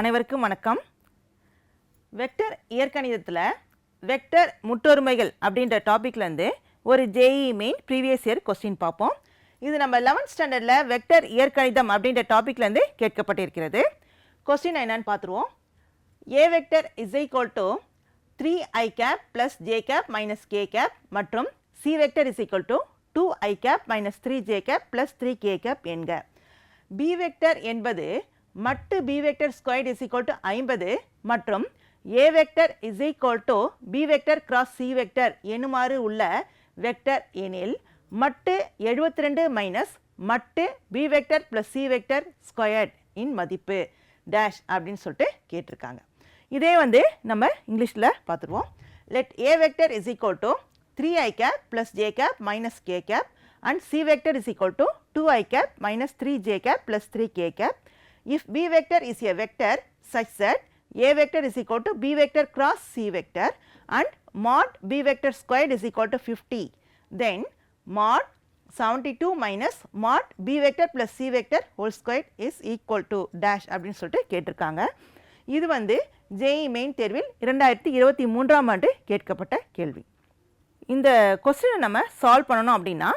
அனைவருக்கும் வணக்கம். Vector இயற்கணிதத்தில் vector முற்றொருமைகள் அப்படின்ற டாப்பிக்லேருந்து ஒரு JEE Main previous year question பார்ப்போம். இது நம்ம லெவன்த் ஸ்டாண்டர்டில் வெக்டர் இயற்கணிதம் அப்படின்ற டாப்பிக்லேருந்து கேட்கப்பட்டிருக்கிறது. கொஸ்டின் என்னன்னு பார்த்துருவோம். A vector is equal to three I cap plus J cap minus K cap மற்றும் C vector is equal to two I cap minus three J cap plus three K cap என்க. B vector என்பது மட்டு B vector squared is equal to ஐம்பது மற்றும் A vector is equal to B vector cross C vector எனுமாறு உள்ள vector எனில் மட்டு எழுபத்தி ரெண்டு மைனஸ் மட்டு B vector plus C vector squared இன் மதிப்பு டேஷ் அப்படின்னு சொல்லிட்டு கேட்டிருக்காங்க இதே வந்து நம்ம இங்கிலீஷில் பார்த்துருவோம் let A vector is equal to three I cap plus J cap minus K cap and C vector is equal to 2 i cap minus 3 j cap plus 3 k cap. If B vector is a vector such that A vector is equal to B vector cross C vector and mod B vector squared is equal to 50, then mod 72 minus mod B vector plus C vector whole squared is equal to dash அப்படின்னு சொல்லிட்டு கேட்டிருக்காங்க இது வந்து JE main தேர்வில் இரண்டாயிரத்தி இருபத்தி மூன்றாம் ஆண்டு கேட்கப்பட்ட கேள்வி இந்த கொஸ்டினை நம்ம சால்வ் பண்ணணும் அப்படின்னா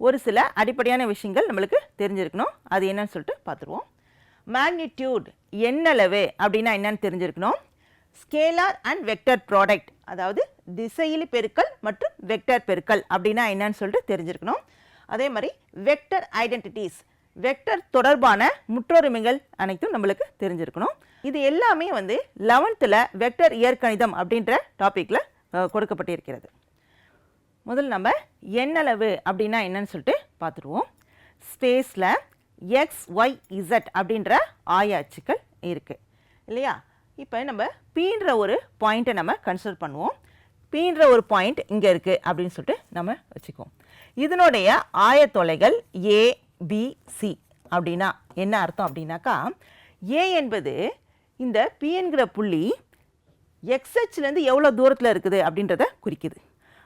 ஒரு சில அடிப்படையான விஷயங்கள் நம்மளுக்கு தெரிஞ்சிருக்கணும் அது என்னன்னு சொல்லிட்டு பார்த்துருவோம் மேக்னிடியூட் எண்ணளவு அப்படின்னா என்னன்னு தெரிஞ்சிருக்கணும். ஸ்கேலார் அண்ட் வெக்டர் ப்ராடக்ட் அதாவது திசையிலி பெருக்கல் மற்றும் வெக்டர் பெருக்கல் அப்படின்னா என்னன்னு சொல்லிட்டு தெரிஞ்சிருக்கணும். அதே மாதிரி வெக்டர் ஐடென்டிட்டிஸ் வெக்டர் தொடர்பான முற்றொருமைகள் அனைத்தும் நம்மளுக்கு தெரிஞ்சிருக்கணும். இது எல்லாமே வந்து லெவன்த்தில் வெக்டர் இயற்கணிதம் அப்படின்ற டாப்பிக்கில் கொடுக்கப்பட்டிருக்கிறது. முதல் நம்ம எண்ணளவு அப்படின்னா என்னன்னு சொல்லிட்டு பார்த்துருவோம் ஸ்பேஸில் எக்ஸ் ஒய் இசட் அப்படின்ற ஆய அச்சுக்கள் இருக்குது இல்லையா? இப்போ நம்ம பீன்ற ஒரு பாயிண்ட்டை நம்ம கன்சிடர் பண்ணுவோம். பீன்ற ஒரு பாயிண்ட் இங்கே இருக்குது அப்படின்னு சொல்லிட்டு நம்ம வச்சுக்குவோம். இதனுடைய ஆயத்தொலைகள் ஏ பி சி அப்படின்னா என்ன அர்த்தம் அப்படின்னாக்கா ஏ என்பது இந்த பி என்கிற புள்ளி எக்ஸ்ஹெச்லேருந்து எவ்வளோ தூரத்தில் இருக்குது அப்படின்றத குறிக்குது.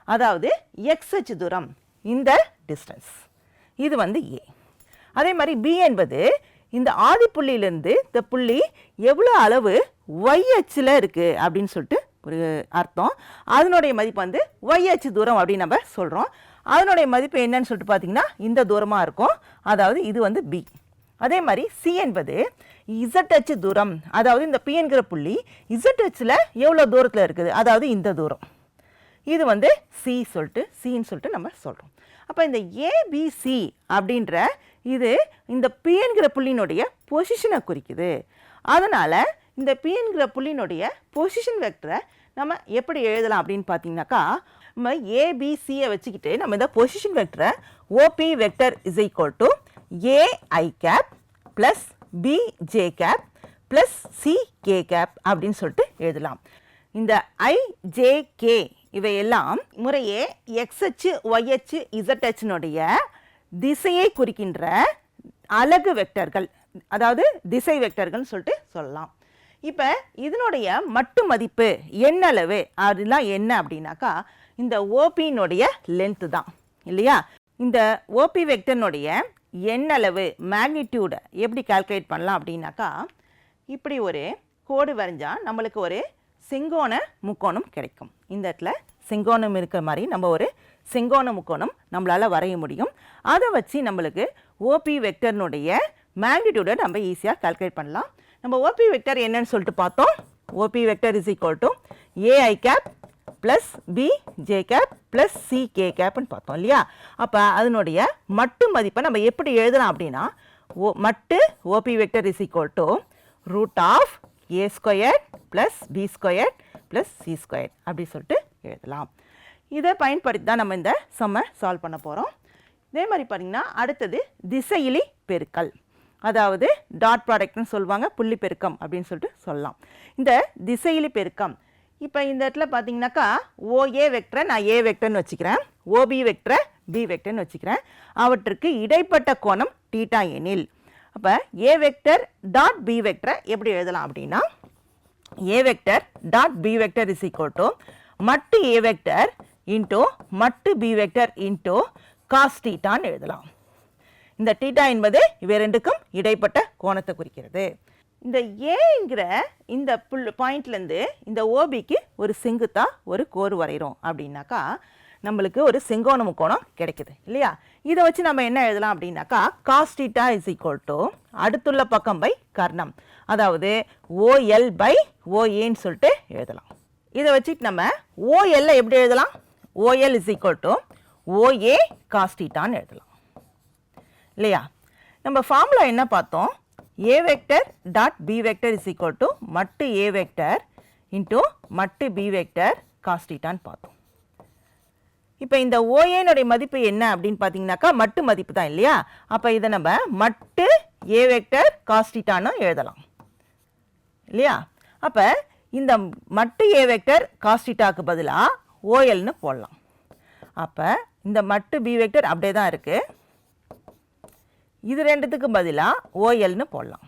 அதாவது எக்ஸ்ஹெச் தூரம் இந்த டிஸ்டன்ஸ் இது வந்து ஏ அதே மாதிரி பி என்பது இந்த ஆதி புள்ளியிலேருந்து இந்த புள்ளி எவ்வளோ அளவு ஒய் அச்சில் இருக்குது அப்படின்னு சொல்லிட்டு ஒரு அர்த்தம். அதனுடைய மதிப்பு வந்து ஒய் அச்சு தூரம் அப்படின்னு நம்ம சொல்கிறோம் அதனுடைய மதிப்பு என்னன்னு சொல்லிட்டு பார்த்தீங்கன்னா இந்த தூரமாக இருக்கும். அதாவது இது வந்து பி அதே மாதிரி சி என்பது இசட் அச்சு தூரம். அதாவது இந்த பி என்கிற புள்ளி இசட் அச்சில் எவ்வளோ தூரத்தில் இருக்குது? அதாவது இந்த தூரம். இது வந்து சி சொல்லிட்டு சின்னு சொல்லிட்டு நம்ம சொல்கிறோம் அப்போ இந்த ஏபிசி அப்படின்ற இது இந்த பிஎன்கிற புள்ளினுடைய புள்ளியினுடைய பொசிஷனை குறிக்குது. அதனால் இந்த பிஎன்கிற புள்ளினுடைய புள்ளியினுடைய பொசிஷன் வெக்டரை நம்ம எப்படி எழுதலாம் அப்படின்னு பார்த்தீங்கன்னாக்கா நம்ம ஏபிசியை வச்சுக்கிட்டு நம்ம இந்த பொசிஷன் வெக்டரை OP vector is equal to A I cap plus B J cap plus C K cap அப்படின்னு சொல்லிட்டு எழுதலாம். இந்த ஐஜேகே இவையெல்லாம் முறையே எக்ஸ்ஹெச் ஒய்ஹெச் அச்சினுடைய திசையை குறிக்கின்ற அலகு வெக்டர்கள் அதாவது திசை வெக்டர்கள்னு சொல்லிட்டு சொல்லலாம். இப்போ இதனுடைய மட்டு மதிப்பு என்ன அளவு அதெல்லாம் என்ன அப்படின்னாக்கா இந்த ஓபியினுடைய லென்த்து தான் இல்லையா? இந்த ஓபி வெக்டர்னுடைய எண்ணளவு மேக்னிடியூடை எப்படி கால்குலேட் பண்ணலாம் அப்படின்னாக்கா இப்படி ஒரு கோடு வரைஞ்சால் நம்மளுக்கு ஒரு செங்கோண முக்கோணம் கிடைக்கும். இந்த இடத்துல செங்கோணம் இருக்கிற மாதிரி நம்ம ஒரு செங்கோண முக்கோணம் நம்மளால் வரைய முடியும். அதை வச்சு நம்மளுக்கு ஓபி வெக்டர்னுடைய மேக்னிடியூடை நம்ம ஈஸியாக கால்குலேட் பண்ணலாம். நம்ம ஓபி வெக்டர் என்னன்னு சொல்லிட்டு பார்த்தோம். OP vector is equal to A I cap plus B J cap plus C K கேப்னு பார்த்தோம் இல்லையா? அப்போ அதனுடைய மட்டு மதிப்பை நம்ம எப்படி எழுதலாம் அப்படின்னா ஓ மட்டு OP vector is equal to root of A square plus B square plus C square அப்படி சொல்லிட்டு எழுதலாம். இதை பயன்படுத்தி தான் நம்ம இந்த சம்மை சால்வ் பண்ண போகிறோம் இதே மாதிரி பார்த்திங்கன்னா அடுத்தது திசையிலி பெருக்கல். அதாவது டாட் ப்ராடக்ட்னு சொல்லுவாங்க புள்ளி பெருக்கம் அப்படின்னு சொல்லிட்டு சொல்லலாம். இந்த திசையிலி பெருக்கம். இப்போ இந்த இடத்துல பார்த்தீங்கன்னாக்கா ஓஏ வெக்டரை நான் ஏ வெக்டர்னு வச்சுக்கிறேன். ஓபி வெக்டரை பி வெக்டர்னு வச்சுக்கிறேன். அவற்றுக்கு இடைப்பட்ட கோணம் டீட்டா எனில். அப்போ ஏ வெக்டர் டாட் பி வெக்டரை எப்படி எழுதலாம் அப்படின்னா A vector dot B vector is equal to mod A vector into mod B vector into cos டீட்டான்னு எழுதலாம். இந்த டீட்டா என்பது இவை ரெண்டுக்கும் இடைப்பட்ட கோணத்தை குறிக்கிறது. இந்த ஏங்கிற இந்த புல் பாயிண்ட்லேருந்து இந்த ஓபிக்கு ஒரு செங்குத்தாக ஒரு கோர் வரைகிறோம் அப்படின்னாக்கா நம்மளுக்கு ஒரு செங்கோண முக்கோணம் கிடைக்குது இல்லையா? இதை வச்சு நம்ம என்ன எழுதலாம் அப்படின்னாக்கா காஸ்டிட்டா இஸ் ஈக்குவல் டு அடுத்துள்ள பக்கம் பை கர்ணம். அதாவது ஓஎல் பை ஓஏன்னு சொல்லிட்டு எழுதலாம். இதை வச்சுட்டு நம்ம ஓஎல்ல எப்படி எழுதலாம்? OL is equal to OA காஸ்டிட்டான்னு எழுதலாம். இல்லையா? நம்ம ஃபார்முலா என்ன பார்த்தோம்? A vector dot B vector is equal to மட்டு ஏ வெக்டர் இன்ட்டு மட்டு பி வெக்டர் காஸ்டிட்டான்னு பார்த்தோம். இப்போ இந்த ஓஏனுடைய மதிப்பு என்ன அப்படின்னு பார்த்தீங்கன்னாக்கா மட்டு மதிப்பு தான் இல்லையா? அப்போ இதை நம்ம மட்டு ஏ வெக்டர் காஸ்டிட்டான்னு எழுதலாம். இல்லையா? அப்போ இந்த மட்டு ஏ வெக்டர் காஸ்டிட்டாக்கு பதிலாக ஓஎல்னு போடலாம். அப்போ இந்த மட்டு பி வெக்டர் அப்படியே தான் இருக்குது இது ரெண்டுத்துக்கு பதிலாக ஓஎல்னு போடலாம்.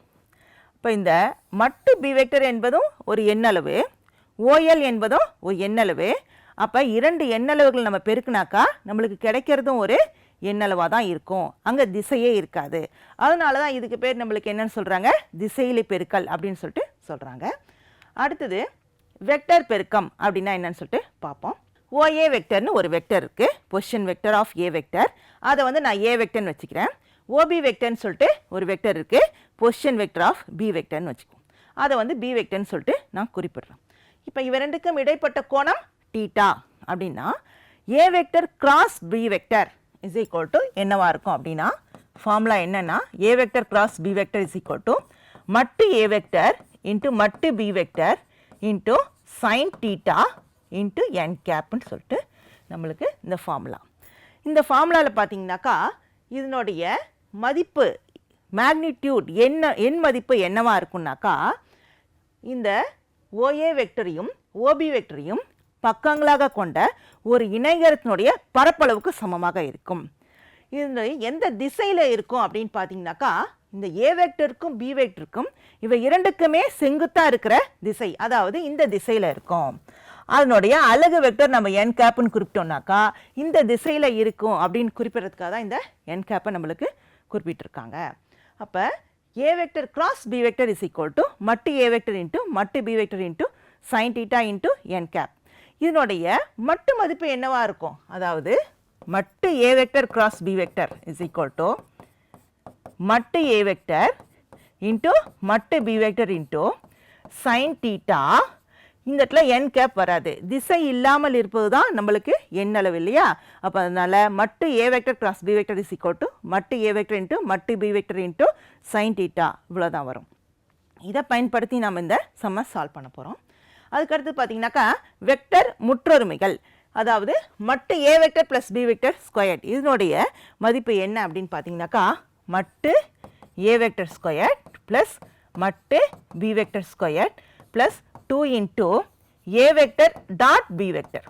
இப்போ இந்த மட்டு பி வெக்டர் என்பதும் ஒரு எண்ணளவு ஓஎல் என்பதும் ஒரு எண்ணளவு. அப்போ இரண்டு எண்ணளவுகள் நம்ம பெருக்குனாக்கா நம்மளுக்கு கிடைக்கிறதும் ஒரு எண்ணளவாக தான் இருக்கும். அங்கே திசையே இருக்காது. அதனால தான் இதுக்கு பேர் நம்மளுக்கு என்னன்னு சொல்கிறாங்க திசையிலி பெருக்கல் அப்படின்னு சொல்லிட்டு சொல்கிறாங்க அடுத்தது வெக்டர் பெருக்கம் அப்படின்னா என்னன்னு சொல்லிட்டு பார்ப்போம். ஓஏ வெக்டர்னு ஒரு வெக்டர் இருக்குது position vector of A vector அதை வந்து நான் ஏ வெக்டர்னு வச்சுக்கிறேன். ஓபி வெக்டர்னு சொல்லிட்டு ஒரு வெக்டர் இருக்குது பொசிஷன் வெக்டர் ஆஃப் பி வெக்டர்னு வச்சுக்குவோம். அதை வந்து பி வெக்டர்னு சொல்லிட்டு நான் குறிப்பிடுறேன் இப்போ இவ ரெண்டுக்கும் இடைப்பட்ட கோணம் டீட்டா அப்படின்னா A vector cross B vector is equal to என்னவாக இருக்கும் அப்படின்னா ஃபார்முலா என்னென்னா A vector cross B vector is equal to மட்டு ஏ வெக்டர் இன்ட்டு மட்டு B vector into sine theta into N கேப்னு சொல்லிட்டு நம்மளுக்கு இந்த ஃபார்முலா இந்த ஃபார்முலாவில் பார்த்தீங்கன்னாக்கா இதனுடைய மதிப்பு மேக்னிடியூட் என்ன எண் மதிப்பு என்னவாக இருக்கும்னாக்கா இந்த ஓஏ வெக்டரையும் ஓபி வெக்டரையும் பக்கங்களாக கொண்ட ஒரு இணைகரத்தினுடைய பரப்பளவுக்கு சமமாக இருக்கும். இது எந்த திசையில் இருக்கும் அப்படின்னு பார்த்தீங்கன்னாக்கா இந்த ஏ வெக்டருக்கும் பி வெக்டருக்கும் இவை இரண்டுக்குமே செங்குத்தாக இருக்கிற திசை அதாவது இந்த திசையில் இருக்கும். அதனுடைய அலகு வெக்டர் நம்ம என் கேப்னு குறிப்பிட்டோம்னாக்கா இந்த திசையில் இருக்கும் அப்படின்னு குறிப்பிட்றதுக்காக தான் இந்த என் கேப்பை நம்மளுக்கு குறிப்பிட்டிருக்காங்க. அப்போ A vector cross B vector is equal to மட்டு ஏ வெக்டர் இன்ட்டு மட்டு B vector into sine theta into N cap இதனுடைய மட்டு மதிப்பு என்னவாக இருக்கும்? அதாவது மட்டு A vector cross B vector is equal to மட்டு ஏ வெக்டர் இன்ட்டு மட்டு B vector into sine theta இந்த இடத்துல என் கேப் வராது. திசை இல்லாமல் இருப்பது தான் நம்மளுக்கு எண்ணளவு இல்லையா? அப்போ அதனால் மட்டு A vector cross B vector is equal to மட்டு ஏ வெக்டர் இன்ட்டு மட்டு B vector into sine theta இவ்வளோ தான் வரும். இதை பயன்படுத்தி நம்ம இந்த சம்ம சால்வ் பண்ண போகிறோம் அதுக்கடுத்து பார்த்தீங்கன்னாக்கா வெக்டர் முற்றொருமைகள் அதாவது மட்டு A vector plus B vector square இதனுடைய மதிப்பு என்ன அப்படின்னு பார்த்தீங்கன்னாக்கா மட்டு ஏ வெக்டர் ஸ்கொயர் ப்ளஸ் மட்டு B vector square plus two into A vector dot B vector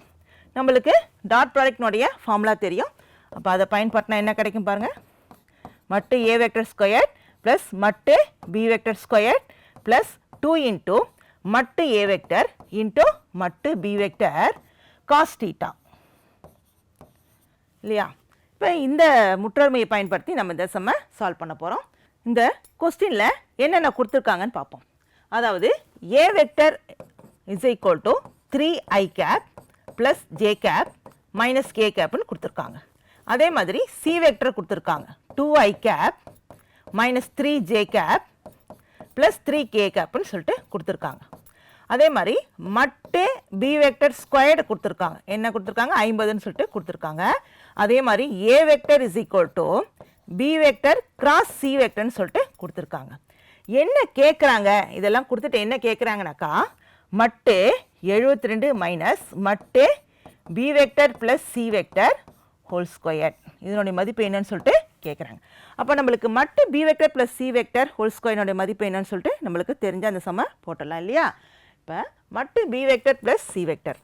நம்மளுக்கு டாட் ப்ராடக்ட்னுடைய ஃபார்முலா தெரியும். அப்போ அதை பயன்படுத்தினா என்ன கிடைக்கும் பாருங்கள் மட்டு ஏ வெக்டர் ஸ்கொயர் ப்ளஸ் மட்டு B vector square plus two into மட்டு ஏ வெக்டர் இன்ட்டு மட்டு பி வெக்டர் காஸ்டீட்டா இல்லையா? இப்போ இந்த முற்றொருமையை பயன்படுத்தி நம்ம இந்த செம்ம சால்வ் பண்ண போகிறோம் இந்த கொஸ்டினில் என்னென்ன கொடுத்துருக்காங்கன்னு பார்ப்போம். அதாவது A vector is equal to three I cap plus J cap minus K கேப்னு கொடுத்துருக்காங்க. அதே மாதிரி சி வெக்டர் கொடுத்துருக்காங்க. Two I cap minus three J cap plus three K கேப்னு சொல்லிட்டு கொடுத்துருக்காங்க. அதே மாதிரி மட்டு பி வெக்டர் ஸ்கொயர்டு கொடுத்துருக்காங்க. என்ன கொடுத்துருக்காங்க? ஐம்பதுன்னு சொல்லிட்டு கொடுத்துருக்காங்க. அதே மாதிரி A vector is equal to B vector cross C வெக்டர்னு சொல்லிட்டு கொடுத்துருக்காங்க. என்ன கேட்குறாங்க இதெல்லாம் கொடுத்துட்டு என்ன கேட்குறாங்கனாக்கா மட்டு எழுபத்தி ரெண்டு மைனஸ் மட்டு B vector plus C vector whole square இதனுடைய மதிப்பு என்னன்னு சொல்லிட்டு கேட்குறாங்க அப்போ நம்மளுக்கு மட்டு B vector plus C vector whole ஸ்கொயர்னுடைய மதிப்பு என்னன்னு சொல்லிட்டு நம்மளுக்கு தெரிஞ்ச அந்த சம போட்டுடலாம் இல்லையா? இப்போ மட்டு B vector plus C vector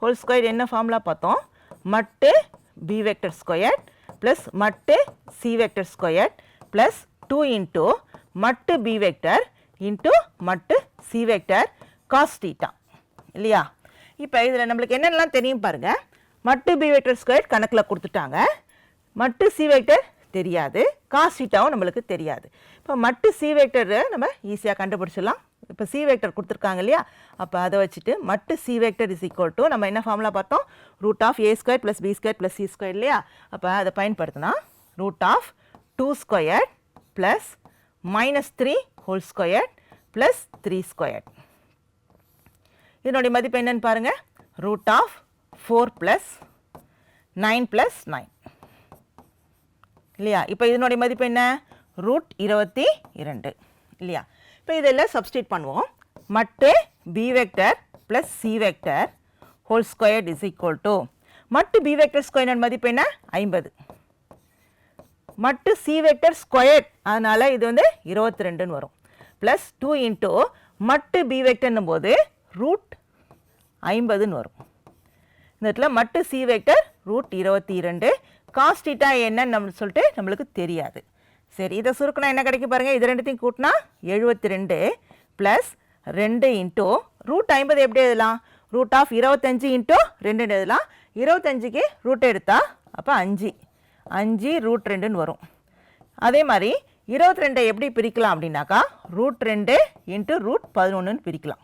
whole square என்ன ஃபார்முலா பார்த்தோம்? மட்டு பி வெக்டர் ஸ்கொயர் ப்ளஸ் மட்டு C vector square plus two into மட்டு பி வெக்டர் இன்ட்டு மட்டு சி வெக்டர் காஸ் டீட்டா இல்லையா? இப்போ இதில் நம்மளுக்கு என்னென்னலாம் தெரியும் பாருங்கள் மட்டு பி வெக்டர் ஸ்கொயர் கணக்கில் கொடுத்துட்டாங்க. மட்டு சி வெக்டர் தெரியாது. காஸ் நம்மளுக்கு தெரியாது. இப்போ மட்டு சி வெக்டர் நம்ம ஈஸியாக கண்டுபிடிச்சிடலாம். இப்போ சி வெக்டர் கொடுத்துருக்காங்க இல்லையா? அப்போ அதை வச்சுட்டு மட்டு C vector is equal to நம்ம என்ன ஃபார்முலா பார்த்தோம்? Root of A square plus B square plus C square இல்லையா? அப்போ அதை பயன்படுத்தினா root of two square plus minus three whole square plus three square இதனுடைய மதிப்பு என்னன்னு பாருங்க. Root of four plus nine plus nine இல்லையா? இப்போ இதனுடைய மதிப்பு என்ன? ரூட் இருபத்தி இரண்டு. இல்லையா? இப்போ இதெல்லாம் சப்ஸ்டியூட் பண்ணுவோம். மட்டு B vector plus C vector whole square is equal to மட்டு பி வெக்டர் ஸ்கொயர் மதிப்பு என்ன? ஐம்பது. மட்டு சி வெக்டர் ஸ்கொயர் அதனால் இது வந்து இருபத்தி ரெண்டுன்னு வரும். ப்ளஸ் டூ இன்ட்டு மட்டு பி வெக்டர்னும் போது ரூட் ஐம்பதுன்னு வரும். இந்த இடத்துல மட்டு சி வெக்டர் ரூட் இருபத்தி இரண்டு. காஸ்டிட்டா என்னன்னு நம்ம சொல்லிட்டு நம்மளுக்கு தெரியாது. சரி இதை சுருக்கினா என்ன கிடைக்கும் பாருங்கள் இது ரெண்டுத்தையும் கூட்டினா எழுபத்தி ரெண்டு ப்ளஸ் ரெண்டு இன்ட்டு ரூட் ஐம்பது எப்படி எழுதலாம்? ரூட் ஆஃப் இருபத்தஞ்சு இன்ட்டு ரெண்டு எழுதலாம். இருபத்தஞ்சிக்கு ரூட் எடுத்தா அப்போ அஞ்சு. அஞ்சு ரூட் ரெண்டுன்னு வரும். அதே மாதிரி இருபத்தி ரெண்டை எப்படி பிரிக்கலாம் அப்படின்னாக்கா ரூட் ரெண்டு இன்ட்டு ரூட் பதினொன்றுன்னு பிரிக்கலாம்.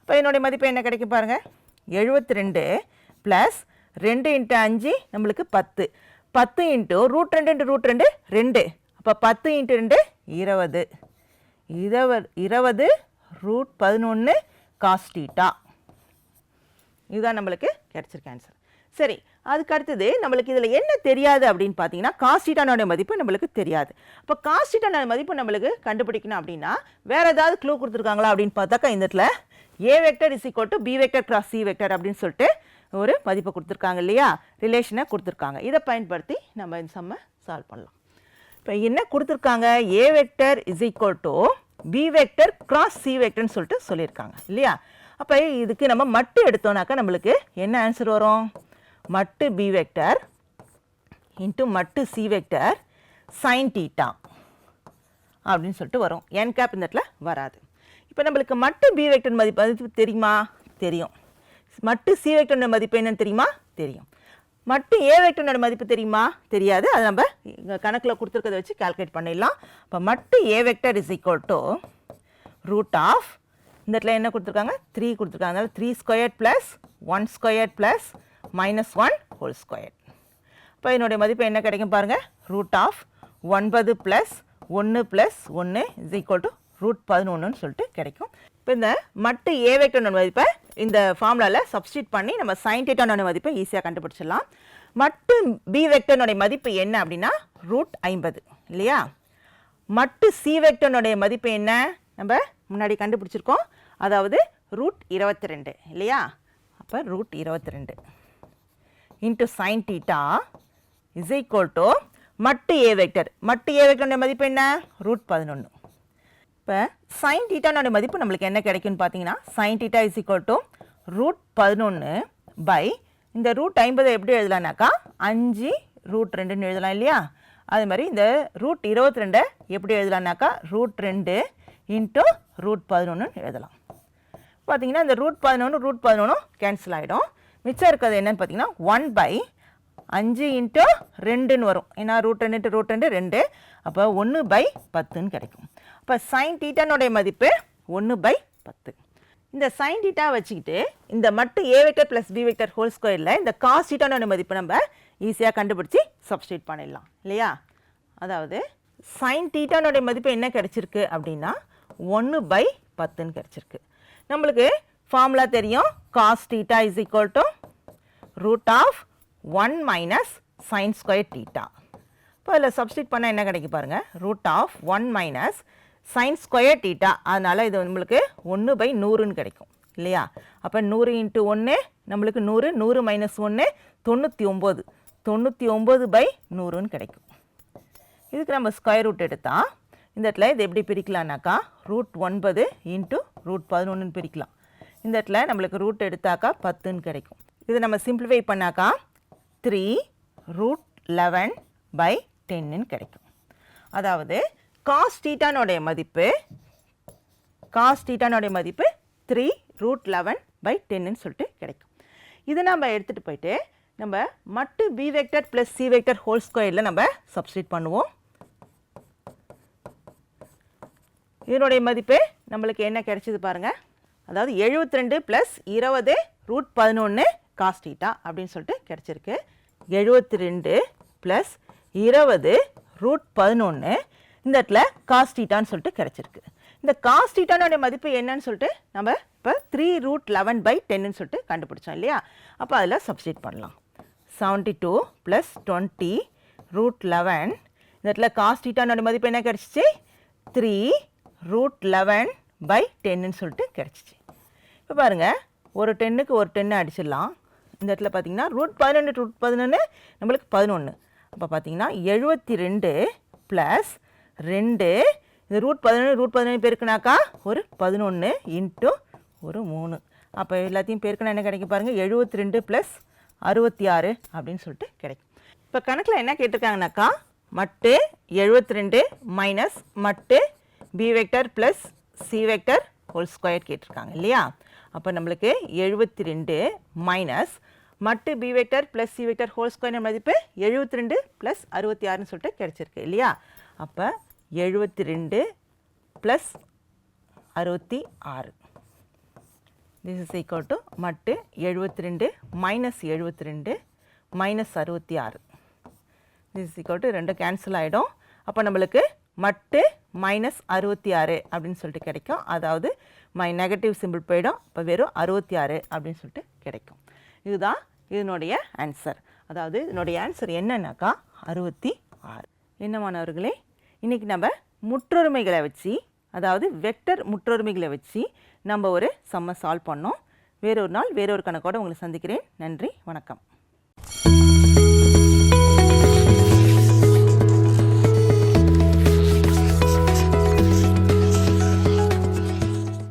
இப்போ என்னுடைய மதிப்பு என்ன கிடைக்கும் பாருங்கள் எழுபத்தி ரெண்டு ப்ளஸ் ரெண்டு இன்ட்டு அஞ்சு நம்மளுக்கு பத்து. பத்து இன்ட்டு ரூட் ரெண்டு இன்ட்டு ரூட் ரெண்டு ரெண்டு. அப்போ பத்து இன்ட்டு ரெண்டு இருபது இருபது இருபது ரூட் பதினொன்று காஸ்டீட்டா இதுதான் நம்மளுக்கு கிடச்சிருக்க ஆன்சர் சரி அதுக்கு அடுத்தது நம்மளுக்கு இதில் என்ன தெரியாது அப்படின்னு பார்த்தீங்கன்னா காஸ்டீட்டானோட மதிப்பு நம்மளுக்கு தெரியாது. அப்போ காஸ்டீட்டானோட மதிப்பு நம்மளுக்கு கண்டுபிடிக்கணும் அப்படின்னா வேறு ஏதாவது க்ளூ கொடுத்துருக்காங்களா அப்படின்னு பார்த்தாக்கா இந்த இடத்துல A vector is equal to B vector cross C vector அப்படின்னு சொல்லிட்டு ஒரு மதிப்பை கொடுத்துருக்காங்க இல்லையா? ரிலேஷனை கொடுத்துருக்காங்க. இதை பயன்படுத்தி நம்ம இந்த சம்மை சால்வ் பண்ணலாம். இப்போ என்ன கொடுத்துருக்காங்க? A vector is equal to B vector cross C வெக்டர்னு சொல்லிட்டு சொல்லியிருக்காங்க இல்லையா? அப்போ இதுக்கு நம்ம மட்டு எடுத்தோம்னாக்கா நம்மளுக்கு என்ன ஆன்சர் வரும்? மட்டு பி வெக்டர் இன்ட்டு மட்டு சி வெக்டர் சைன் டீட்டா அப்படின்னு சொல்லிட்டு வரும். என் கேப் இந்த இடத்துல வராது. இப்போ நம்மளுக்கு மட்டு பி வெக்டர் மதிப்பு மதிப்பு தெரியுமா? தெரியும். மட்டு சி வெக்டரோட மதிப்பு என்னன்னு தெரியுமா? தெரியும். மட்டு ஏ வெக்டரோட மதிப்பு தெரியுமா? தெரியாது. அதை நம்ம கணக்கில் கொடுத்துருக்கதை வச்சு கால்குலேட் பண்ணிடலாம். இப்போ மட்டு A vector is equal to root of இந்த இடத்துல என்ன கொடுத்துருக்காங்க? த்ரீ கொடுத்துருக்காங்க. அதாவது three square plus one square plus minus one whole square இப்போ என்னுடைய மதிப்பு என்ன கிடைக்கும் பாருங்கள் ரூட் ஆஃப் ஒன்பது ப்ளஸ் ஒன்று ப்ளஸ் ஒன்று இஸ் ஈக்குவல் டு ரூட் பதினொன்றுன்னு சொல்லிட்டு கிடைக்கும். இப்போ இந்த மட்டு ஏ வெக்டரோட மதிப்பை இந்த ஃபார்முலாவில் சப்ஸ்டியூட் பண்ணி நம்ம சைன் மதிப்பை ஈஸியாக கண்டுபிடிச்சிடலாம். மட்டு பி வெக்டர்னுடைய மதிப்பு என்ன அப்படின்னா ரூட் ஐம்பது இல்லையா? மட்டு சி வெக்டர்னுடைய மதிப்பு என்ன? நம்ம முன்னாடி கண்டுபிடிச்சிருக்கோம். அதாவது ரூட் இருபத்தி ரெண்டு இல்லையா? அப்போ ரூட் இருபத்தி ரெண்டு into sine theta is equal to மட்டு ஏ வெக்டர் மட்டு ஏ வெக்டருடைய மதிப்பு என்ன? ரூட் பதினொன்று இப்போ சைன் டீட்டானோட மதிப்பு நம்மளுக்கு என்ன கிடைக்கும்னு பார்த்தீங்கன்னா sine theta is equal to root பதினொன்று பை இந்த ரூட் ஐம்பதை எப்படி எழுதலாம்னாக்கா அஞ்சு ரூட் ரெண்டுன்னு எழுதலாம் இல்லையா? அது மாதிரி இந்த ரூட் இருபத்தி ரெண்டை எப்படி எழுதலாம்னாக்கா ரூட் ரெண்டு இன்ட்டு ரூட் பதினொன்றுன்னு எழுதலாம். பார்த்தீங்கன்னா இந்த ரூட் பதினொன்று ரூட் பதினொன்று கேன்சல் ஆகிடும் மிச்சம் இருக்கிறது என்னென்னு பார்த்தீங்கன்னா ஒன் பை அஞ்சு இன்ட்டு ரெண்டுன்னு வரும். ஏன்னா ரூட் ரெண்டு ரூட் ரெண்டு ரெண்டு. அப்போ ஒன்று பை பத்துன்னு கிடைக்கும். அப்போ சைன் டீட்டானுடைய மதிப்பு ஒன்று பை பத்து. இந்த சைன் டீட்டா வச்சுக்கிட்டு இந்த மட்டு A vector plus B vector whole ஸ்கொயரில் இந்த காஸ் டீட்டானோட மதிப்பு நம்ம ஈஸியாக கண்டுபிடிச்சி சப்ஸ்டியூட் பண்ணிடலாம். இல்லையா? அதாவது சைன் டீட்டானுடைய மதிப்பு என்ன கிடச்சிருக்கு அப்படின்னா ஒன்று பை பத்துன்னு கிடச்சிருக்கு. நம்மளுக்கு ஃபார்முலா தெரியும். Cos theta is equal to root of one minus sine square theta இப்போ அதில் சப்ஸ்டியூட் பண்ணால் என்ன கிடைக்கும் பாருங்கள் root of one minus sine square theta அதனால் இது நம்மளுக்கு ஒன்று பை நூறுன்னு கிடைக்கும். இல்லையா? அப்போ நூறு இன்ட்டு ஒன்று நம்மளுக்கு நூறு நூறு மைனஸ் ஒன்று தொண்ணூற்றி ஒம்பது. தொண்ணூற்றி ஒம்பது பை நூறுன்னு கிடைக்கும். இதுக்கு நம்ம ஸ்கொயர் ரூட் எடுத்தால் இந்த இடத்துல இது எப்படி பிரிக்கலாம்னாக்கா ரூட் ஒன்பது இன்ட்டு ரூட் பதினொன்றுன்னு பிரிக்கலாம். இந்த இடத்துல நம்மளுக்கு ரூட் எடுத்தாக்கா பத்துன்னு கிடைக்கும். இதை நம்ம சிம்பிளிஃபை பண்ணாக்கா த்ரீ ரூட் லெவன் பை டென்னுன்னு கிடைக்கும். அதாவது காஸ் டீட்டானுடைய மதிப்பு காஸ் டீட்டானுடைய மதிப்பு த்ரீ ரூட் லெவன் பை டென்னு சொல்லிட்டு கிடைக்கும். இதை நம்ம எடுத்துகிட்டு போயிட்டு நம்ம மட்டு B vector plus C vector whole ஸ்கொயரில் நம்ம சப்ஸ்டியூட் பண்ணுவோம். இதனுடைய மதிப்பு நம்மளுக்கு என்ன கிடைச்சிது பாருங்கள் அதாவது 72 ரெண்டு ப்ளஸ் இருபது ரூட் பதினொன்று காஸ்டீட்டா அப்படின்னு சொல்லிட்டு கிடச்சிருக்கு. எழுபத்தி ரெண்டு ப்ளஸ் இருபது ரூட் பதினொன்று இந்த இடத்துல காஸ்டீட்டான்னு சொல்லிட்டு கிடச்சிருக்கு. இந்த காஸ்டீட்டானோடைய மதிப்பு என்னன்னு சொல்லிட்டு நம்ம இப்போ த்ரீ ரூட் லெவன் பை டென்னு சொல்லிட்டு கண்டுபிடிச்சோம் இல்லையா? அப்போ அதில் சப்ஸ்டியூட் பண்ணலாம். Seventy two plus twenty root eleven இந்த இடத்துல காஸ்டீட்டானுடைய மதிப்பு என்ன கிடச்சிச்சு? த்ரீ ரூட் லெவன் பை டென்னு சொல்லிட்டு கிடச்சிச்சு. இப்போ பாருங்கள் ஒரு டென்னுக்கு ஒரு டென்னு அடிச்சிடலாம். இந்த இடத்துல பார்த்தீங்கன்னா ரூட் பதினொன்று ரூட் பதினொன்று நம்மளுக்கு பதினொன்று அப்போ பார்த்தீங்கன்னா எழுபத்தி ரெண்டு ப்ளஸ் ரெண்டு. இந்த ரூட் பதினொன்று ரூட் பதினொன்று பெருக்குனாக்கா ஒரு பதினொன்று இன்ட்டு ஒரு மூணு. அப்போ எல்லாத்தையும் பெருக்கினா என்ன கிடைக்கும் பாருங்கள் எழுபத்தி ரெண்டு ப்ளஸ் அறுபத்தி ஆறு அப்படின்னு சொல்லிட்டு கிடைக்கும். இப்போ கணக்கில் என்ன கேட்டிருக்காங்கனாக்கா மட்டு எழுபத்தி ரெண்டு மைனஸ் மட்டு B vector plus C vector whole square கேட்டிருக்காங்க இல்லையா? அப்போ நம்மளுக்கு எழுபத்தி ரெண்டு மைனஸ் மட்டு B vector plus C vector whole square மதிப்பு எழுபத்தி ரெண்டு ப்ளஸ் அறுபத்தி ஆறுன்னு சொல்லிட்டு கிடச்சிருக்கு இல்லையா? அப்போ எழுபத்தி ரெண்டு ப்ளஸ் அறுபத்தி ஆறு திஸ் இஸ் ஈக்குவல் டு மட்டு எழுபத்தி ரெண்டு மைனஸ் எழுபத்தி ரெண்டு மைனஸ் அறுபத்தி ஆறு திஸ் இஸ் ஈக்குவல் டு ரெண்டும் கேன்சல் ஆகிடும் அப்போ நம்மளுக்கு மட்டு மைனஸ் அறுபத்தி ஆறு அப்படின்னு சொல்லிட்டு கிடைக்கும். அதாவது மை நெகட்டிவ் சிம்பிள் போயிடும். இப்போ வெறும் அறுபத்தி ஆறு அப்படின்னு சொல்லிட்டு கிடைக்கும். இதுதான் இதனுடைய ஆன்சர் அதாவது இதனுடைய ஆன்சர் என்னன்னாக்கா? அறுபத்தி ஆறு என்ன மாணவர்களே? இன்றைக்கி நம்ம முற்றொருமைகளை வச்சு அதாவது வெக்டர் முற்றொருமைகளை வச்சு நம்ம ஒரு சம்ம சால்வ் பண்ணோம். வேறொரு நாள் வேறொரு கணக்கோடு உங்களை சந்திக்கிறேன். நன்றி வணக்கம்.